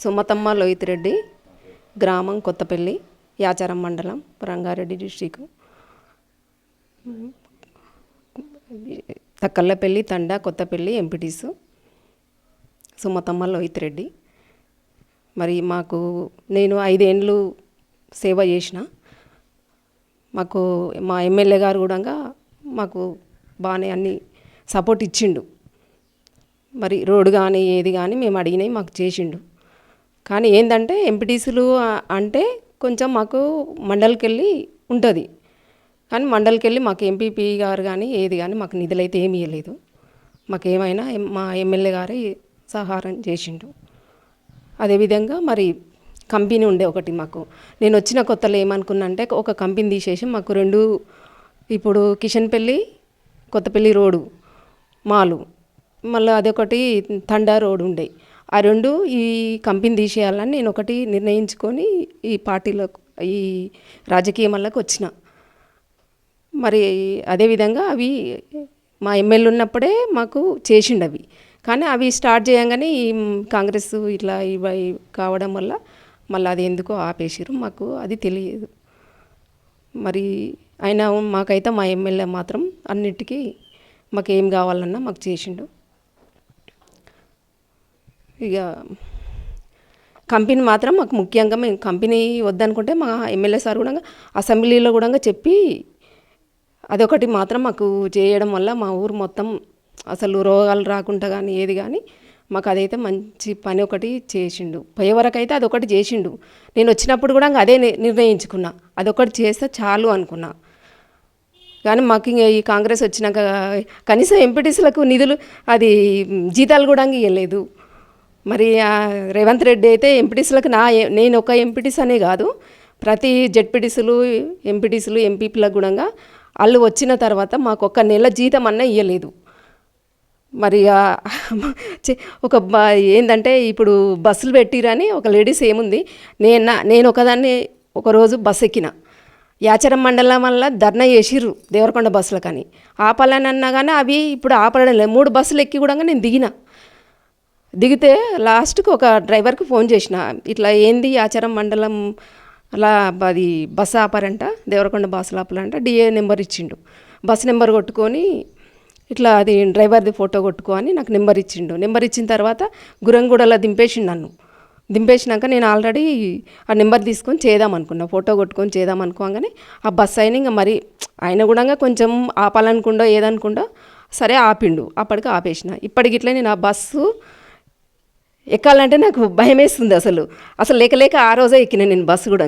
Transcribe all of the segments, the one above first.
సుమతమ్మ లోహిత్ రెడ్డి గ్రామం కొత్తపల్లి యాచారం మండలం రంగారెడ్డి డిస్టిక్. తక్కల్లపల్లి తండా కొత్తపల్లి ఎంపీటీసు. సుమతమ్మ లోహిత్ రెడ్డి. మరి మాకు నేను ఐదేండ్లు సేవ చేసిన. మాకు మా ఎమ్మెల్యే గారు కూడా మాకు బాగానే అన్ని సపోర్ట్ ఇచ్చిండు. మరి రోడ్డు కానీ ఏది కానీ మేము అడిగినవి మాకు చేసిండు. కానీ ఏంటంటే ఎంపీటీసీలు అంటే కొంచెం మాకు మండలికి వెళ్ళి ఉంటుంది. కానీ మండలికి వెళ్ళి మాకు ఎంపీపీ గారు కానీ ఏది కానీ మాకు నిధులు అయితే ఏమీ ఇవ్వలేదు మాకు ఏమైనా మా ఎమ్మెల్యే గారి సహారం చేసిండు. అదేవిధంగా మరి కంపెనీ ఉండే ఒకటి మాకు. నేను వచ్చిన కొత్తలో ఏమనుకున్నా అంటే ఒక కంపెనీ తీసేసి మాకు రెండు ఇప్పుడు కిషన్పల్లి కొత్తపల్లి రోడ్డు మాలు. మళ్ళీ అదొకటి తండా రోడ్ ఉండే. ఆ రెండు ఈ కంపెనీ తీసేయాలని నేను ఒకటి నిర్ణయించుకొని ఈ పార్టీలో ఈ రాజకీయాలకు వచ్చిన. మరి అదేవిధంగా అవి మా ఎమ్మెల్యే ఉన్నప్పుడే మాకు చేసిండు అవి. కానీ అవి స్టార్ట్ చేయంగానే ఈ కాంగ్రెస్ ఇట్లా ఇవి కావడం వల్ల మళ్ళీ అది ఎందుకో ఆపేసిరు మాకు అది తెలియదు. మరి అయినా మాకైతే మా ఎమ్మెల్యే మాత్రం అన్నిటికీ మాకు ఏం కావాలన్నా మాకు చేసిండు. ఇక కంపెనీ మాత్రం మాకు ముఖ్యంగా మేము కంపెనీ వద్దనుకుంటే మా ఎమ్మెల్యే సార్ కూడా అసెంబ్లీలో కూడా చెప్పి అదొకటి మాత్రం మాకు చేయడం వల్ల మా ఊరు మొత్తం అసలు రోగాలు రాకుండా కానీ ఏది కానీ మాకు అదైతే మంచి పని ఒకటి చేసిండు. పోయే వరకు అయితే అదొకటి చేసిండు. నేను వచ్చినప్పుడు కూడా అదే నిర్ణయించుకున్నా. అదొకటి చేస్తే చాలు అనుకున్నా. కానీ మాకు ఇంకా ఈ కాంగ్రెస్ వచ్చినాక కనీసం ఎంపీటీసీలకు నిధులు అది జీతాలు కూడా ఇవ్వలేదు మరి రేవంత్ రెడ్డి అయితే ఎంపీటీసీలకు నా నేను ఒక ఎంపీటీస్ అనే కాదు. ప్రతి జెడ్పీటీసీలు ఎంపీటీసీలు ఎంపీపీలకు కూడా వాళ్ళు వచ్చిన తర్వాత మాకు ఒక నెల జీతం అన్న ఇవ్వలేదు మరి ఒక ఏంటంటే ఇప్పుడు బస్సులు పెట్టిరని ఒక లేడీస్ ఏముంది నేను నేను ఒకదాన్ని ఒకరోజు బస్ ఎక్కిన. యాచరం మండలం వల్ల ధర్నా చేసిర్రు దేవరకొండ బస్సులకని. ఆపాలని అన్నా కానీ అవి ఇప్పుడు ఆపడం లేదు. మూడు బస్సులు ఎక్కి కూడా నేను దిగిన. దిగితే లాస్ట్కి ఒక డ్రైవర్కి ఫోన్ చేసిన. ఇట్లా ఏంది ఆచారం మండలం అలా అది బస్ ఆపారంట దేవరకొండ బస్సు లోపల అంట డిఏ నెంబర్ ఇచ్చిండు. బస్ నెంబర్ కొట్టుకొని ఇట్లా అది డ్రైవర్ది ఫోటో కొట్టుకో అని నాకు నెంబర్ ఇచ్చిండు. నెంబర్ ఇచ్చిన తర్వాత గురంగూడలో దింపేసిండు నన్ను. దింపేసినాక నేను ఆల్రెడీ ఆ నెంబర్ తీసుకొని చేద్దాం అనుకున్నా. ఫోటో కొట్టుకొని చేద్దాం అనుకోగానే ఆ బస్ అయిన ఇంకా మరి ఆయన కూడా కొంచెం ఆపాలనుకుండో ఏదనుకుండో సరే ఆపిండు. అప్పటికి ఆపేసిన. ఇప్పటికి ఇట్లా నేను ఆ బస్సు ఎక్కాలంటే నాకు భయం వేస్తుంది అసలు. అసలు లేక లేక ఆ రోజే ఎక్కిన నేను బస్సు కూడా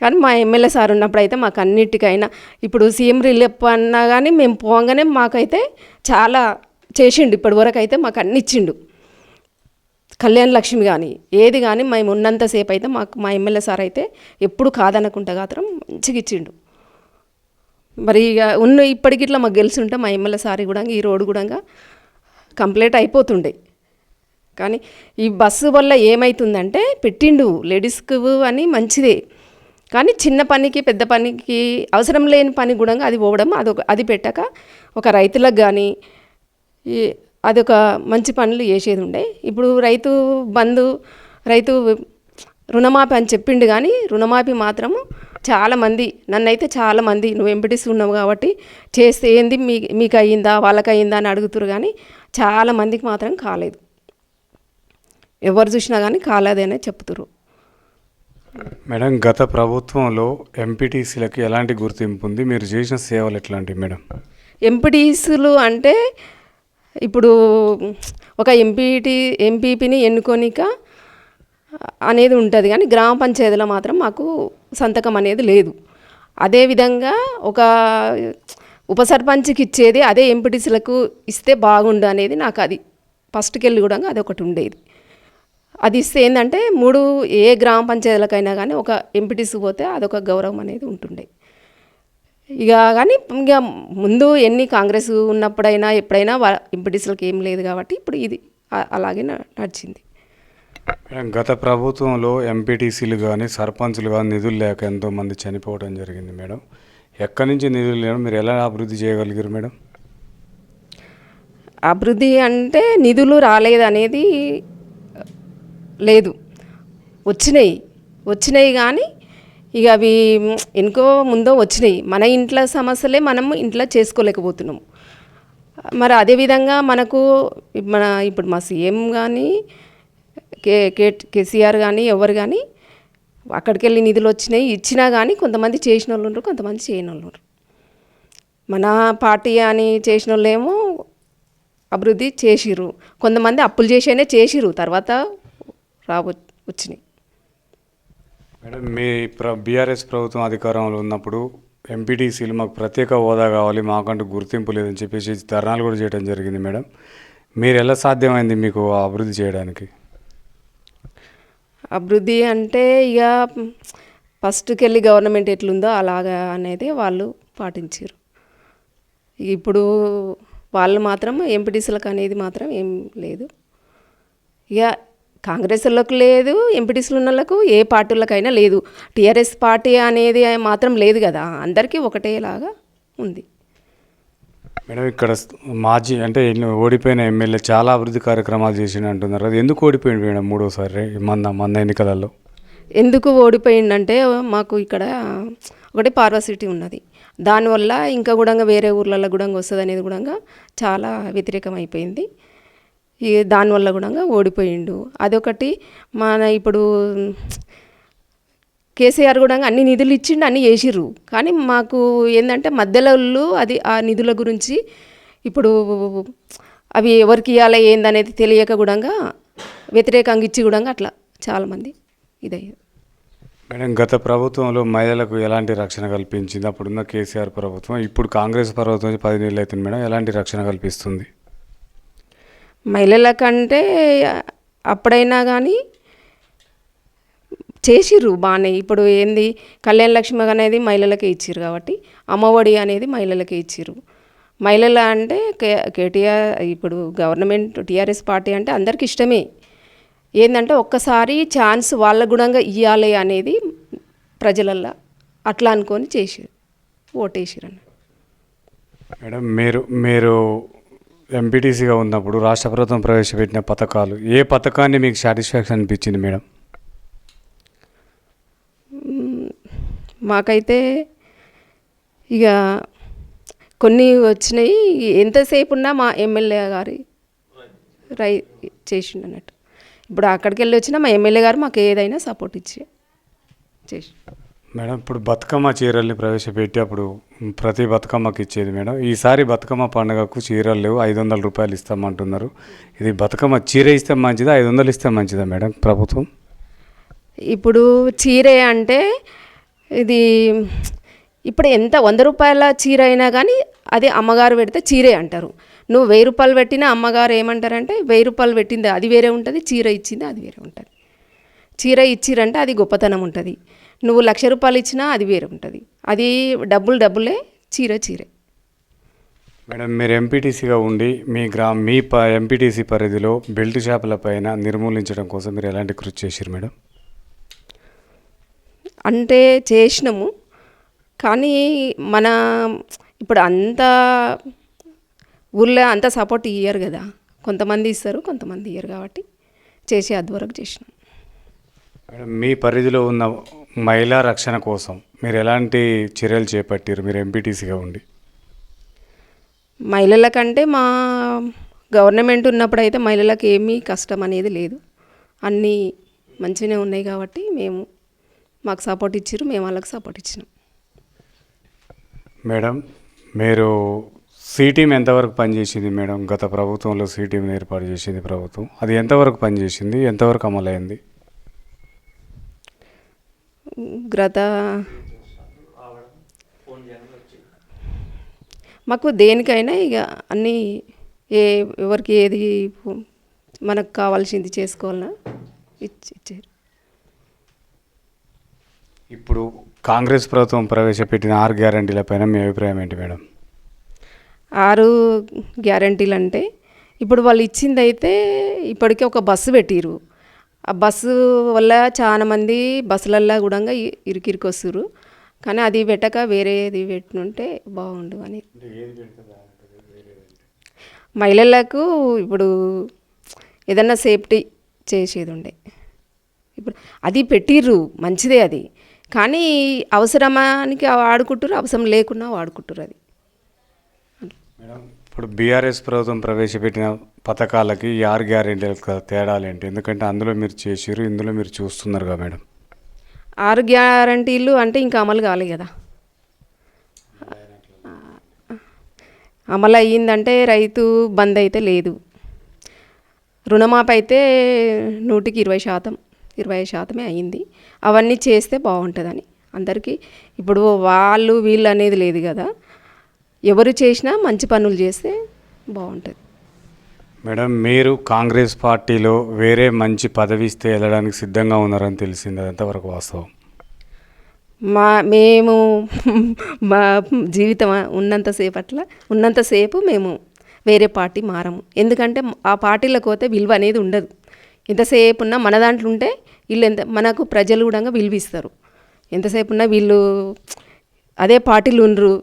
కానీ మా ఎమ్మెల్యే సార్ ఉన్నప్పుడు అయితే మాకు అన్నిటికైనా ఇప్పుడు సీఎం రిలీఫ్ అన్నా కానీ మేము పోగానే మాకైతే చాలా చేసిండు. ఇప్పటి వరకు అయితే మాకు అన్ని ఇచ్చిండు. కళ్యాణ లక్ష్మి కానీ ఏది కానీ మేము ఉన్నంతసేపు అయితే మాకు మా ఎమ్మెల్యే సార్ అయితే ఎప్పుడు కాదనకుండా మాత్రం మంచిగా ఇచ్చిండు. మరి ఇక ఉన్న ఇప్పటికి ఇట్లా మాకు గెలిచి ఉంటే మా ఎమ్మెల్యే సార్ కూడా ఈ రోడ్డు కూడా కంప్లీట్ అయిపోతుండే. కానీ ఈ బస్సు వల్ల ఏమవుతుందంటే పెట్టిండు లేడీస్కు అని మంచిదే. కానీ చిన్న పనికి పెద్ద పనికి అవసరం లేని పని కూడా అది పోవడం అదొక అది పెట్టక ఒక రైతులకు కానీ ఈ అదొక మంచి పనులు చేసేది ఉండే. ఇప్పుడు రైతు బంధు రైతు రుణమాఫీ అని చెప్పిండు కానీ రుణమాఫీ మాత్రము చాలామంది నన్నైతే చాలామంది నువ్వు ఎంపీటీసీ ఉన్నావు కాబట్టి చేస్తే ఏంది మీ మీకు అయ్యిందా వాళ్ళకి అయ్యిందా అని అడుగుతురు కానీ చాలామందికి మాత్రం కాలేదు. ఎవరు చూసినా కానీ కాలేదనే చెప్తురు మేడం గత ప్రభుత్వంలో ఎంపీటీసీలకి ఎలాంటి గుర్తింపు ఉంది? మీరు చేసిన సేవలు ఎట్లాంటివి మేడం? ఎంపీటీసీలు అంటే ఇప్పుడు ఒక ఎంపీటీ ఎంపీపీని ఎన్నుకోనిక అనేది ఉంటుంది కానీ గ్రామ పంచాయతీలో మాత్రం మాకు సంతకం అనేది లేదు. అదేవిధంగా ఒక ఉప సర్పంచ్కి ఇచ్చేది అదే ఎంపీటీసీలకు ఇస్తే బాగుండు అనేది నాకు అది. ఫస్ట్కి వెళ్ళి కూడా అది ఒకటి ఉండేది. అది ఇస్తే ఏంటంటే మూడు ఏ గ్రామ పంచాయతీలకైనా కానీ ఒక ఎంపీటీసీ పోతే అదొక గౌరవం అనేది ఉంటుండే. ఇక కానీ ఇక ముందు ఎన్ని కాంగ్రెస్ ఉన్నప్పుడైనా ఎప్పుడైనా ఎంపీటీసీలకు ఏం లేదు కాబట్టి ఇప్పుడు ఇది అలాగే నడిచింది. గత ప్రభుత్వంలో ఎంపీటీసీలు కానీ సర్పంచులు కానీ నిధులు లేక ఎంతోమంది చనిపోవడం జరిగింది మేడం. ఎక్కడి నుంచి నిధులు లేవు మీరు ఎలా అభివృద్ధి చేయగలిగారు మేడం? అభివృద్ధి అంటే నిధులు రాలేదనేది లేదు. వచ్చినాయి. వచ్చినాయి కానీ ఇక అవి మ్, ఎనుకో ముందో వచ్చినాయి. మన ఇంట్లో సమస్యలే మనం ఇంట్లో చేసుకోలేకపోతున్నాము. మరి అదేవిధంగా మనకు మన ఇప్పుడు మా సీఎం కానీ కే కే కేసీఆర్ కానీ ఎవరు కానీ అక్కడికి వెళ్ళి నిధులు వచ్చినాయి. ఇచ్చినా కానీ కొంతమంది చేసిన వాళ్ళు ఉన్నారు కొంతమంది చేయని వాళ్ళు ఉన్నారు మన పార్టీ అని చేసిన వాళ్ళేమో అభివృద్ధి చేసిరు కొంతమంది అప్పులు చేసేనే చేసిరు తర్వాత రాబో వచ్చినాయి. మేడం మీ ప్ర బీఆర్ఎస్ ప్రభుత్వం అధికారంలో ఉన్నప్పుడు ఎంపీటీసీలు మాకు ప్రత్యేక హోదా కావాలి మాకంటూ గుర్తింపు లేదని చెప్పేసి ధర్నాలు కూడా చేయడం జరిగింది మేడం. మీరు ఎలా సాధ్యమైంది మీకు అభివృద్ధి చేయడానికి? అభివృద్ధి అంటే ఇక ఫస్ట్కి వెళ్ళి గవర్నమెంట్ ఎట్లుందో అలాగా అనేది వాళ్ళు పాటించారు ఇప్పుడు వాళ్ళు మాత్రం ఎంపీటీసీలకు అనేది మాత్రం ఏం లేదు. ఇక కాంగ్రెస్ వాళ్ళకు లేదు ఎంపీటీసీలు ఉన్న వాళ్ళకు ఏ పార్టీలకైనా లేదు. టీఆర్ఎస్ పార్టీ అనేది మాత్రం లేదు కదా. అందరికీ ఒకటేలాగా ఉంది. మేడం ఇక్కడ మాజీ అంటే ఓడిపోయిన ఎమ్మెల్యే చాలా అభివృద్ధి కార్యక్రమాలు చేసిన అంటున్నారు అది ఎందుకు ఓడిపోయింది మేడం మూడోసారి మన మన ఎన్నికలలో? ఎందుకు ఓడిపోయిందంటే మాకు ఇక్కడ ఒకటి పార్వా సిటీ ఉన్నది. దానివల్ల ఇంకా కూడా వేరే ఊర్లలో కూడా వస్తుంది అనేది కూడా చాలా వ్యతిరేకం అయిపోయింది ఈ దానివల్ల కూడా ఓడిపోయిండు. అదొకటి మన ఇప్పుడు కేసీఆర్ కూడా అన్ని నిధులు ఇచ్చిండు అన్ని చేసిర్రు. కానీ మాకు ఏంటంటే మధ్యలో అది ఆ నిధుల గురించి ఇప్పుడు అవి ఎవరికి ఇవ్వాలి ఏందనేది తెలియక కూడా వ్యతిరేకంగా ఇచ్చి కూడా అట్లా చాలామంది ఇదయ్యారు. మేడం గత ప్రభుత్వంలో మహిళలకు ఎలాంటి రక్షణ కల్పించింది? అప్పుడున్న కేసీఆర్ ప్రభుత్వం ఇప్పుడు కాంగ్రెస్ ప్రభుత్వం వచ్చి పది నెలలు అవుతుంది మేడం ఎలాంటి రక్షణ కల్పిస్తుంది? మహిళల కంటే అప్పుడైనా కానీ చేసిర్రు బాగానే ఇప్పుడు ఏంది? కళ్యాణ లక్ష్మి అనేది మహిళలకే ఇచ్చిర్రు కాబట్టి అమ్మఒడి అనేది మహిళలకే ఇచ్చిర్రు. మహిళల అంటే కే కేటీఆర్ ఇప్పుడు గవర్నమెంట్ టీఆర్ఎస్ పార్టీ అంటే అందరికి ఇష్టమే. ఏంటంటే ఒక్కసారి ఛాన్స్ వాళ్ళ గుణంగా ఇవ్వాలి అనేది ప్రజలల్లో అట్లా అనుకొని చేసిర్రు ఓటేసిరన్న మేడం మీరు మీరు ఎంపీటీసీగా ఉన్నప్పుడు రాష్ట్ర ప్రభుత్వం ప్రవేశపెట్టిన పథకాలు ఏ పథకాన్ని మీకు సాటిస్ఫాక్షన్ అనిపించింది మేడం? మాకైతే ఇక కొన్ని వచ్చినాయి. ఎంతసేపు ఉన్నా మా ఎమ్మెల్యే గారి రై చేసిండు అన్నట్టు ఇప్పుడు అక్కడికి వెళ్ళి వచ్చినా మా ఎమ్మెల్యే గారు మాకు ఏదైనా సపోర్ట్ ఇచ్చి చేసి మేడం ఇప్పుడు బతుకమ్మ చీరల్ని ప్రవేశపెట్టి అప్పుడు ప్రతి బతుకమ్మకి ఇచ్చేది మేడం. ఈసారి బతుకమ్మ పండుగకు చీరలు లేవు ఐదు వందల రూపాయలు ఇస్తామంటున్నారు. ఇది బతుకమ్మ చీర ఇస్తే మంచిదా ఐదు వందలు ఇస్తే మంచిదా మేడం ప్రభుత్వం? ఇప్పుడు చీరే అంటే ఇది ఇప్పుడు ఎంత వంద రూపాయల చీర అయినా కానీ అది అమ్మగారు పెడితే చీరే అంటారు. నువ్వు వెయ్యి రూపాయలు పెట్టినా అమ్మగారు ఏమంటారంటే వెయ్యి రూపాయలు పెట్టింది అది వేరే ఉంటుంది చీర ఇచ్చింది అది వేరే ఉంటుంది. చీర ఇచ్చిరంటే అది గొప్పతనం ఉంటుంది. నువ్వు లక్ష రూపాయలు ఇచ్చినా అది వేరే ఉంటుంది. అది డబ్బులు డబ్బులే చీర చీరే. మేడం మీరు ఎంపీటీసీగా ఉండి మీ గ్రా మీ ప ఎంపీటీసీ పరిధిలో బెల్ట్ షాపుల పైన నిర్మూలించడం కోసం మీరు ఎలాంటి కృషి చేశారు మేడం? అంటే చేసినాము కానీ మన ఇప్పుడు అంత ఊళ్ళో అంత సపోర్ట్ ఇయ్యరు కదా. కొంతమంది ఇస్తారు కొంతమంది ఇయ్యరు కాబట్టి చేసి అదివరకు చేసినాం. మేడం మీ పరిధిలో ఉన్న మహిళా రక్షణ కోసం మీరు ఎలాంటి చర్యలు చేపట్టారు? మీరు ఎంపీటీసీగా ఉండి. మహిళల కంటే మా గవర్నమెంట్ ఉన్నప్పుడు అయితే మహిళలకు ఏమీ కష్టం అనేది లేదు. అన్నీ మంచిగానే ఉన్నాయి కాబట్టి మేము మాకు సపోర్ట్ ఇచ్చారు మేము వాళ్ళకి సపోర్ట్ ఇచ్చినాం. మేడం మీరు సి టీం ఎంతవరకు పనిచేసింది మేడం? గత ప్రభుత్వంలో సి టీంని ఏర్పాటు చేసింది ప్రభుత్వం. అది ఎంతవరకు పనిచేసింది? ఎంతవరకు అమలైంది? గత మాకు దేనికైనా ఇక అన్నీ ఏ ఎవరికి ఏది మనకు కావాల్సింది చేసుకోవాలన్నా ఇచ్చి ఇచ్చారు ఇప్పుడు కాంగ్రెస్ ప్రభుత్వం ప్రవేశపెట్టిన ఆరు గ్యారంటీల పైన మీ అభిప్రాయం ఏంటి మేడం? ఆరు గ్యారంటీలు అంటే ఇప్పుడు వాళ్ళు ఇచ్చింది అయితే ఇప్పటికే ఒక బస్సు పెట్టిరు ఆ బస్సు వల్ల చాలా మంది బస్సులల్లో కూడా ఇరికిరికి వస్తురు కానీ అది పెట్టక వేరేది పెట్టినుంటే బాగుండు అని. మహిళలకు ఇప్పుడు ఏదన్నా సేఫ్టీ చేసేది ఉండే ఇప్పుడు అది పెట్టిర్రు మంచిదే అది. కానీ అవసరమానికి వాడుకుంటారు అవసరం లేకున్నా వాడుకుంటారు అది. మేడం ఇప్పుడు బీఆర్ఎస్ ప్రభుత్వం ప్రవేశపెట్టిన పథకాలకి ఆర్ ఆరు గ్యారెంటీలకు తేడాలు ఏంటి? ఎందుకంటే అందులో మీరు చేసిర్రు ఇందులో మీరు చూస్తున్నారు కదా మేడం. ఆరు గ్యారంటీలు అంటే ఇంకా అమలు కాలే కదా. అమలు అయ్యిందంటే రైతు బంద్ అయితే లేదు. రుణమాఫీ అయితే నూటికి ఇరవై శాతం ఇరవై శాతమే అయ్యింది. అవన్నీ చేస్తే బాగుంటుందని. అందరికీ ఇప్పుడు వాళ్ళు వీళ్ళు అనేది లేదు కదా. ఎవరు చేసినా మంచి పనులు చేస్తే బాగుంటుంది. మేడం మీరు కాంగ్రెస్ పార్టీలో వేరే మంచి పదవి ఇస్తే వెళ్ళడానికి సిద్ధంగా ఉన్నారని తెలిసింది. అది ఎంతవరకు వాస్తవం? మా మేము మా జీవితం ఉన్నంతసేపు అట్లా ఉన్నంతసేపు మేము వేరే పార్టీ మారము. ఎందుకంటే ఆ పార్టీలకు పోతే విలువ అనేది ఉండదు. ఎంతసేపు ఉన్నా మన దాంట్లో ఉంటే వీళ్ళు ఎంత మనకు ప్రజలు కూడా విలువ ఇస్తారు ఎంతసేపు ఉన్నా వీళ్ళు అదే పార్టీలు ఉండరు.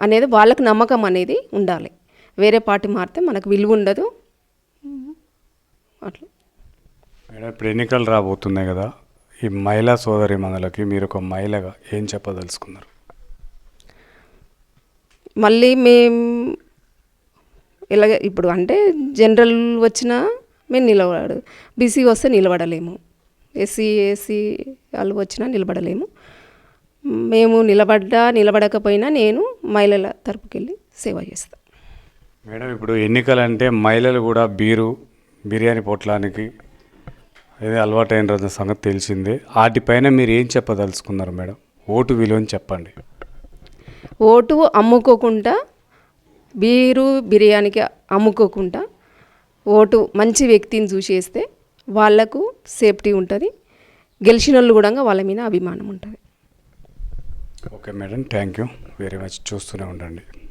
అనేది వాళ్ళకు నమ్మకం అనేది ఉండాలి. వేరే పార్టీ మారితే మనకు విలువ ఉండదు. అట్లా. మేడం ఇప్పుడు ఎన్నికలు రాబోతున్నాయి కదా ఈ మహిళా సోదరి మనలకి మీరు ఒక మహిళగా ఏం చెప్పదలుచుకున్నారు? మళ్ళీ మేము ఇలాగ ఇప్పుడు అంటే జనరల్ వచ్చినా మేము నిలబడు బీసీ వస్తే నిలబడలేము. ఎస్సీ ఎస్సీ వాళ్ళు వచ్చినా నిలబడలేము. మేము నిలబడ్డా నిలబడకపోయినా నేను మహిళల తరపుకెళ్ళి సేవ చేస్తాను మేడం ఇప్పుడు ఎన్నికలు అంటే మహిళలు కూడా బీరు బిర్యానీ పొట్లానికి అదే అలవాటైన సంగతి తెలిసిందే. వాటిపైన మీరు ఏం చెప్పదలుచుకున్నారు మేడం? ఓటు విలువని చెప్పండి. ఓటు అమ్ముకోకుండా బీరు బిర్యానీకి అమ్ముకోకుండా ఓటు మంచి వ్యక్తిని చూసేస్తే వాళ్ళకు సేఫ్టీ ఉంటుంది. గెలిచిన వాళ్ళు కూడా వాళ్ళ మీద అభిమానం ఉంటుంది. Okay madam thank you very much. చూస్తూనే ఉండండి.